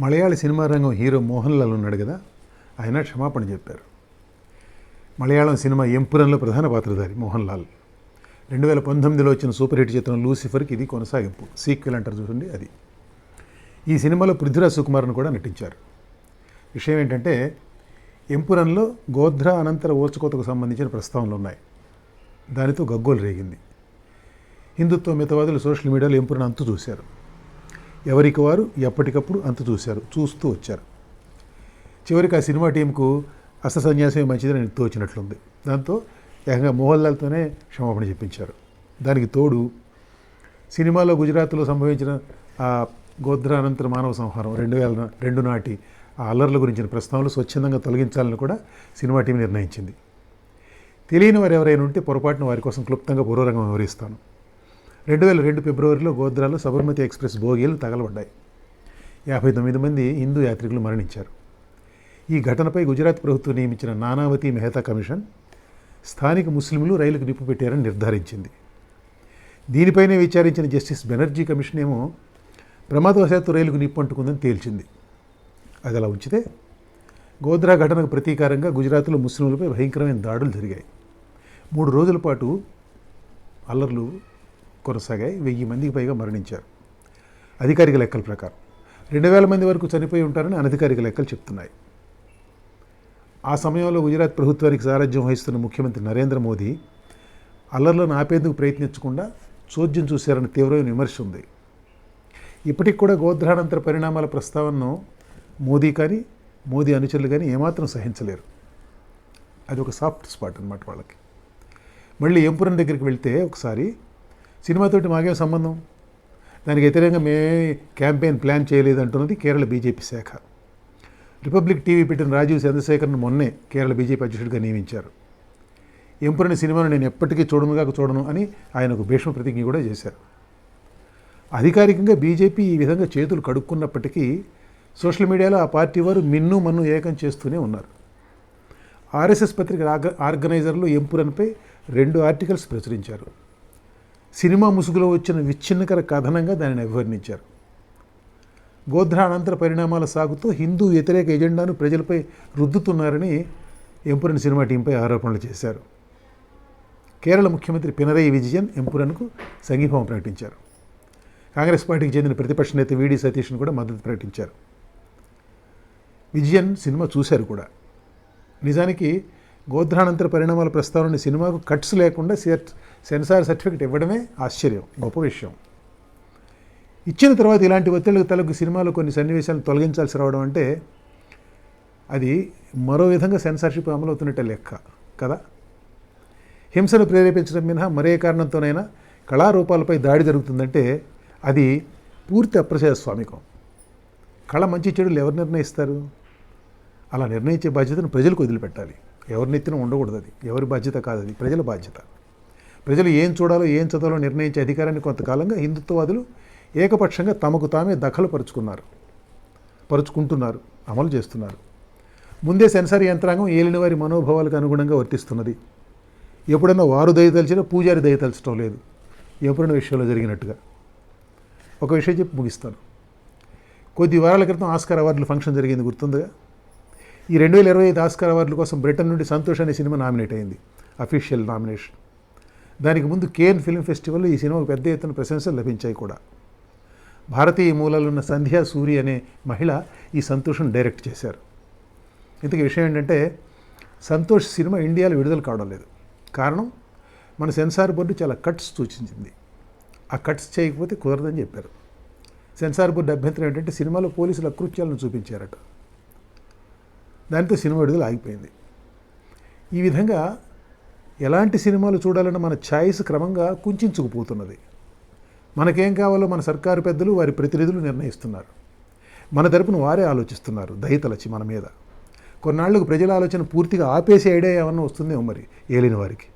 మలయాళ cinema రంగం hero Mohan Lal ఉన్నాడు కదా ఆయన క్షమాపణ చెప్పారు. మలయాళం సినిమా ఎంపురంలో ప్రధాన పాత్రధారి మోహన్ లాల్. రెండు వేల పంతొమ్మిదిలో వచ్చిన సూపర్ హిట్ చిత్రం లూసిఫర్కి ఇది కొనసాగింపు. సీక్వెల్ అంటారు చూడండి అది. ఈ సినిమాలో పృథ్వీరాజ్ సుకుమార్ను కూడా నటించారు. విషయం ఏంటంటే ఎంపురంలో గోధ్ర అనంతర ఓచుకోతకు సంబంధించిన ప్రస్తావనలు ఉన్నాయి. దానితో గగ్గోలు రేగింది. హిందుత్వ మితవాదులు సోషల్ మీడియాలో ఎంపురను అంతు చూశారు. ఎవరికి వారు? ఎప్పటికప్పుడు అంత చూశారు. చూస్తూ వచ్చారు. చివరికి ఆ సినిమా టీంకు అస్త సన్యాసమే మంచిదని తోచినట్లుంది. దాంతో ఏకంగా మోహన్ లాల్తోనే క్షమాపణ చెప్పించారు. దానికి తోడు సినిమాలో గుజరాత్లో సంభవించిన ఆ గోద్రానంతర మానవ సంహారం రెండు వేల రెండు నాటి ఆ అల్లర్ల గురించిన ప్రస్తావనలు స్వచ్ఛందంగా తొలగించాలని కూడా సినిమా టీం నిర్ణయించింది. తెలియని వారు ఎవరైనా ఉంటే పొరపాటున వారి కోసం క్లుప్తంగా పూర్వరంగం వివరిస్తాను. రెండు వేల రెండు ఫిబ్రవరిలో గోద్రాలో సబర్మతి ఎక్స్ప్రెస్ బోగీలు తగలబడ్డాయి. యాభై తొమ్మిది మంది హిందూ యాత్రికులు మరణించారు. ఈ ఘటనపై గుజరాత్ ప్రభుత్వం నియమించిన నానావతి మెహతా కమిషన్ స్థానిక ముస్లింలు రైలుకు నిప్పు పెట్టారని నిర్ధారించింది. దీనిపైనే విచారించిన జస్టిస్ బెనర్జీ కమిషన్ ఏమో ప్రమాదవశాత్తు రైలుకు నిప్పు అంటుకుందని తేల్చింది. అది అలా ఉంచితే గోద్రా ఘటనకు ప్రతీకారంగా గుజరాత్లో ముస్లింలపై భయంకరమైన దాడులు జరిగాయి. మూడు రోజుల పాటు అల్లర్లు కొనసాగాయి వెయ్యి మందికి పైగా మరణించారు. అధికారిక లెక్కల ప్రకారం రెండు వేల మంది వరకు చనిపోయి ఉంటారని అనధికారిక లెక్కలు చెప్తున్నాయి. ఆ సమయంలో గుజరాత్ ప్రభుత్వానికి సారథ్యం వహిస్తున్న ముఖ్యమంత్రి నరేంద్ర మోదీ అల్లర్లను ఆపేందుకు ప్రయత్నించకుండా చోద్యం చూశారని తీవ్రమైన విమర్శ ఉంది. ఇప్పటికి కూడా గోధ్రానంతర పరిణామాల ప్రస్తావనను మోదీ కానీ మోదీ అనుచరులు కానీ ఏమాత్రం సహించలేరు. అది ఒక సాఫ్ట్ స్పాట్ అనమాట వాళ్ళకి. మళ్ళీ ఎంపురం దగ్గరికి వెళ్తే ఒకసారి సినిమాతోటి మాకే సంబంధం. దానికి వ్యతిరేకంగా మేమే క్యాంపెయిన్ ప్లాన్ చేయలేదు అంటున్నది కేరళ బీజేపీ శాఖ. రిపబ్లిక్ టీవీ పెట్టిన రాజీవ్ చంద్రశేఖర్ను మొన్నే కేరళ బీజేపీ అధ్యక్షుడిగా నియమించారు. ఎంపురని సినిమాను నేను ఎప్పటికీ చూడనుగాక చూడను అని ఆయన ఒక భీష్మ ప్రతిజ్ఞ కూడా చేశారు. అధికారికంగా బీజేపీ ఈ విధంగా చేతులు కడుక్కున్నప్పటికీ సోషల్ మీడియాలో ఆ పార్టీ వారు మిన్ను మన్ను ఏకం చేస్తూనే ఉన్నారు. ఆర్ఎస్ఎస్ పత్రిక ఆర్గనైజర్లు ఎంపురన్పై రెండు ఆర్టికల్స్ ప్రచురించారు. సినిమా ముసుగులో వచ్చిన విచ్ఛిన్నకర కథనంగా దానిని అభివర్ణించారు గోధ్రానంతర పరిణామాల సాగుతూ హిందూ వ్యతిరేక ఎజెండాను ప్రజలపై రుద్దుతున్నారని ఎంపురన్ సినిమా టీంపై ఆరోపణలు చేశారు. కేరళ ముఖ్యమంత్రి పినరయి విజయన్ ఎంపురన్కు సంఘీభావం ప్రకటించారు. కాంగ్రెస్ పార్టీకి చెందిన ప్రతిపక్ష నేత వీడి సతీష్ను కూడా మద్దతు ప్రకటించారు. విజయన్ సినిమా చూశారు కూడా. నిజానికి గోధ్రానంతర పరిణామాల ప్రస్తావన సినిమాకు కట్స్ లేకుండా సెన్సార్ సర్టిఫికెట్ ఇవ్వడమే ఆశ్చర్యం గొప్ప విషయం. ఇచ్చిన తర్వాత ఇలాంటి ఒత్తిళ్ళకు తలకు సినిమాలో కొన్ని సన్నివేశాలను తొలగించాల్సి రావడం అంటే అది మరో విధంగా సెన్సార్షిప్ అమలవుతున్నట్టే లెక్క కదా? హింసను ప్రేరేపించడం మినహా మరే కారణంతోనైనా కళారూపాలపై దాడి జరుగుతుందంటే అది పూర్తి అప్రజాస్వామికం. కళ మంచి చెడులు ఎవరు నిర్ణయిస్తారు? అలా నిర్ణయించే బాధ్యతను ప్రజలకు వదిలిపెట్టాలి. ఎవరినెత్తిన ఉండకూడదు అది. ఎవరి బాధ్యత కాదు అది. ప్రజల బాధ్యత. ప్రజలు ఏం చూడాలో ఏం చదవాలో నిర్ణయించే అధికారాన్ని కొంతకాలంగా హిందుత్వవాదులు ఏకపక్షంగా తమకు తామే దఖలు పరుచుకున్నారు పరుచుకుంటున్నారు. అమలు చేస్తున్నారు. ముందే సెన్సార్ యంత్రాంగం ఏలిన వారి మనోభావాలకు అనుగుణంగా వర్తిస్తున్నది. ఎప్పుడన్నా వారు దయతలిచినా పూజారి దయతలచడం లేదు. ఎప్పుడైనా విషయంలో జరిగినట్టుగా. ఒక విషయం చెప్పి ముగిస్తాను. కొద్ది వారాల క్రితం ఆస్కార్ అవార్డుల ఫంక్షన్ జరిగింది. గుర్తుందిగా? ఈ రెండు వేల ఇరవై ఐదు ఆస్కార్ అవార్డుల కోసం బ్రిటన్ నుండి సంతోష్ అనే సినిమా నామినేట్ అయింది. అఫీషియల్ నామినేషన్ దానికి ముందు కేన్ ఫిల్మ్ ఫెస్టివల్లో ఈ సినిమాకు పెద్ద ఎత్తున ప్రశంసలు లభించాయి కూడా. భారతీయ మూలాలున్న సంధ్యా సూరి అనే మహిళ ఈ సంతోషం డైరెక్ట్ చేశారు. ఇంతకీ విషయం ఏంటంటే సంతోష్ సినిమా ఇండియాలో విడుదల కావడం లేదు. కారణం మన సెన్సార్ బోర్డు చాలా కట్స్ సూచించింది. ఆ కట్స్ చేయకపోతే కుదరదని చెప్పారు. సెన్సార్ బోర్డు అభ్యంతరం ఏంటంటే సినిమాలో పోలీసుల అకృత్యాలను చూపించారట. దాంతో సినిమా విడుదల ఆగిపోయింది. ఈ విధంగా ఎలాంటి సినిమాలు చూడాలన్న మన ఛాయిస్ క్రమంగా కుంచుకుపోతున్నది మనకేం కావాలో మన సర్కారు పెద్దలు వారి ప్రతినిధులు నిర్ణయిస్తున్నారు. మన తరపున వారే ఆలోచిస్తున్నారు దయతలచి మన మీద. కొన్నాళ్ళకు ప్రజల ఆలోచన పూర్తిగా ఆపేసే ఐడియా ఏమన్నా వస్తుందేమో మరి ఏలిన వారికి